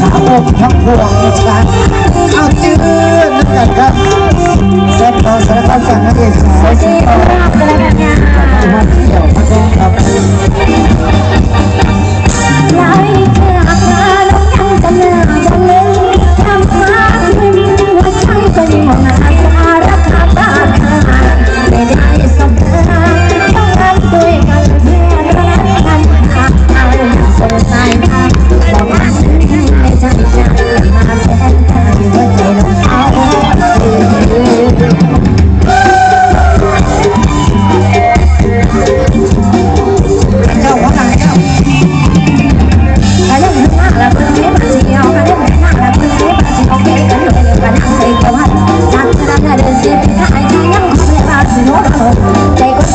สาวผมทั้งพวงนะจ๊ะเจื้อนึกกันครับ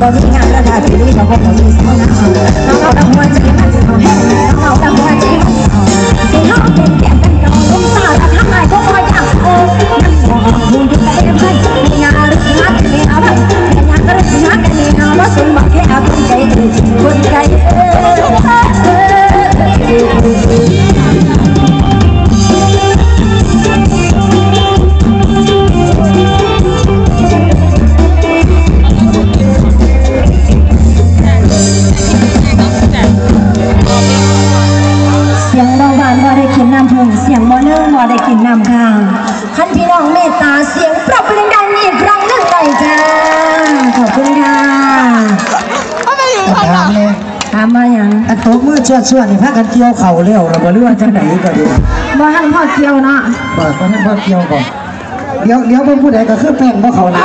ก็มีงานระดับที่ดีเราก็มีสาวงามเราเราหัวใจมันจะเอาให้เรา ฉันบอแค่เอาคนใจเธอคนใจเออียงเบาบานบ่ได้กินน้ำพงเสียงบ่เนิ่งบ่ได้กินน้ำข้างคันพี่น้องเมตตาเสียงปรบเป็นดัง ชื่วเชื่อนี่พากันเกี่ยวเข่าเร็วเราบ่รู้ว่าจังไหนก็ดีบ่ทันพ่อเกี่ยวนะบ่ทันพ่อเกี่ยวก่อนเดี๋ยวเดี๋ยวบ่ผู้ใดก็คือแป้งบ่เขานา